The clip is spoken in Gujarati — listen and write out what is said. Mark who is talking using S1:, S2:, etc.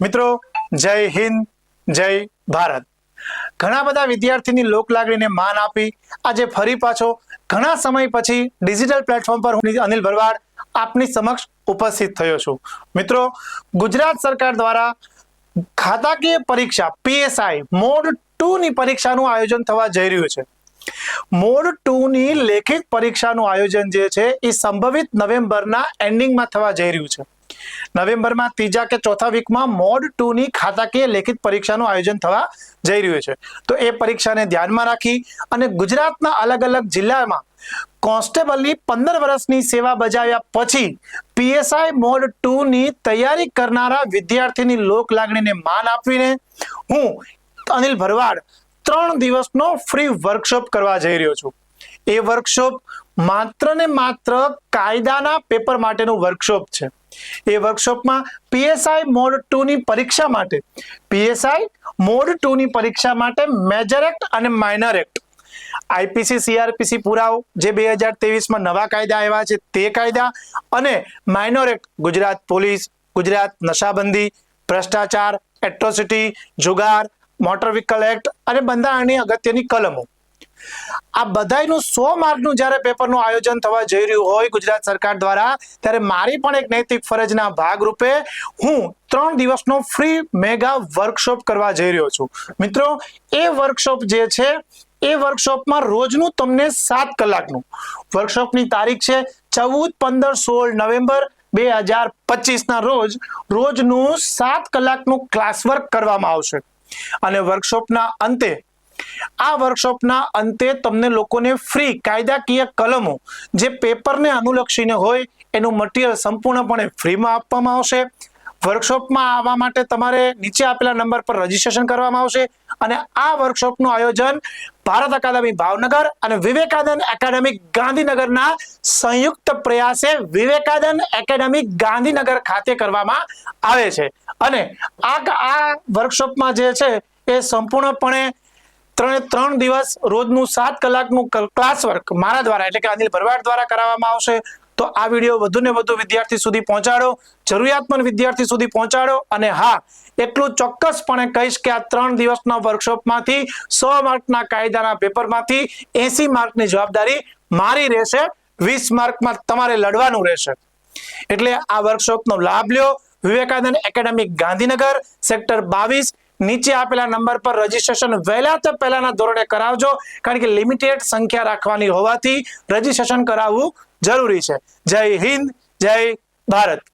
S1: મિત્રો, જય હિન્દ, જય ભારત. ઘણા બધા વિદ્યાર્થીની લોક લાગણીને માન આપી આજે ફરી પાછો ઘણા સમય પછી ડિજિટલ પ્લેટફોર્મ પર હું અનિલ ભરવાડ આપની સમક્ષ ઉપસ્થિત થયો છું. મિત્રો, ગુજરાત સરકાર દ્વારા ખાતાકીય પરીક્ષા, પીએસઆઈ, મોડ ટુ ની પરીક્ષાનું આયોજન થવા જઈ રહ્યું છે. મોડ ટુ ની લેખિત પરીક્ષાનું આયોજન જે છે, એ સંભવિત નવેમ્બરના એન્ડિંગમાં થવા જઈ રહ્યું છે. નવેમ્બરમાં ત્રીજા કે ચોથા વીકમાં મોડ ટુ ની ખાતાકીય લેખિત પરીક્ષાનું આયોજન થવા જઈ રહ્યું છે. તો એ પરીક્ષાને ધ્યાનમાં રાખી અને ગુજરાતના અલગ અલગ જિલ્લામાં કોન્સ્ટેબલની પંદર વર્ષની સેવા બજાવ્યા પછી પીએસઆઈ મોડ ટુ ની તૈયારી કરનારા વિદ્યાર્થીની લોક લાગણીને માન આપીને હું અનિલ ભરવાડ ત્રણ દિવસનો ફ્રી વર્કશોપ કરવા જઈ રહ્યો છું. એ વર્કશોપ માત્ર ને માત્ર કાયદાના પેપર માટેનું વર્કશોપ છે. એ વર્કશોપમાં પીએસઆઈ મોડ ટુ ની પરીક્ષા માટે પીએસઆઈ મોડ ટુ ની પરીક્ષા માટે મેજર એક્ટ અને માઇનર એક્ટ આઈપીસી સીઆરપીસી પુરાવો, જે બે હજાર ત્રેવીસમાં નવા કાયદા આવ્યા છે તે કાયદા અને minor act Gujarat police, Gujarat નશાબંધી, ભ્રષ્ટાચાર એટ્રોસિટી જુગાર મોટર વ્હીકલ એક્ટ અને બંધારણની અગત્યની કલમો. આ બધાયનું સો માર્કનું જ્યારે પેપરનું આયોજન થવા જઈ રહ્યું હોય ગુજરાત સરકાર દ્વારા, ત્યારે મારી પણ એક નૈતિક ફરજના ભાગરૂપે હું ત્રણ દિવસનો ફ્રી મેગા વર્કશોપ કરવા જઈ રહ્યો છું. મિત્રો, એ વર્કશોપ જે છે, એ વર્કશોપમાં રોજનું તમને સાત કલાકનું. વર્કશોપની તારીખ છે ચૌદ, પંદર, સોળ નવેમ્બર બે હજાર પચીસના રોજ, રોજનું સાત કલાકનું ક્લાસ વર્ક કરવામાં આવશે. અને વર્કશોપના અંતે આ વર્કશોપના અંતે તમને લોકોને ફ્રી કાયદાકીય કલમો જે પેપરને અનુલક્ષીને હોય એનું મટીરિયલ સંપૂર્ણપણે ફ્રીમાં આપવામાં આવશે. વર્કશોપમાં આવવા માટે તમારે નીચે આપેલા નંબર પર રજીસ્ટ્રેશન કરવામાં આવશે અને આ વર્કશોપનું આયોજન ભારત અકાદમી ભાવનગર અને વિવેકાનંદ એકેડેમી ગાંધીનગરના સંયુક્ત પ્રયાસે વિવેકાનંદ એકેડેમી ગાંધીનગર ખાતે કરવામાં આવે છે. અને આ આ વર્કશોપમાં જે છે એ સંપૂર્ણપણે ત્રણે ત્રણ દિવસ રોજનું સાત કલાકનું ક્લાસ મારા દ્વારા એટલે કે અનિલ ભરવાડ દ્વારા કરાવવામાં આવશે. તો આ વીડિયો વધુ ને વધુ વિદ્યાર્થી સુધી પહોંચાડો, જરૂરિયાતમંદ વિદ્યાર્થી સુધી પહોંચાડો અને હા, એટલું ચોક્કસપણે કહીશ કે આ ત્રણ દિવસના વર્કશોપમાંથી સો માર્કના કાયદાના પેપરમાંથી એસી માર્કની જવાબદારી મારી રહેશે, વીસ માર્કમાં તમારે લડવાનું રહેશે. એટલે આ વર્કશોપનો લાભ લ્યો. વિવેકાનંદ એકેડેમી ગાંધીનગર સેક્ટર બાવીસ નીચે આપેલા નંબર પર રજીસ્ટ્રેશન વહેલા તો પહેલાના ધોરણે કરાવજો, કારણ કે લિમિટેડ સંખ્યા રાખવાની હોવાથી રજીસ્ટ્રેશન કરાવવું જરૂરી છે. જય હિન્દ, જય ભારત.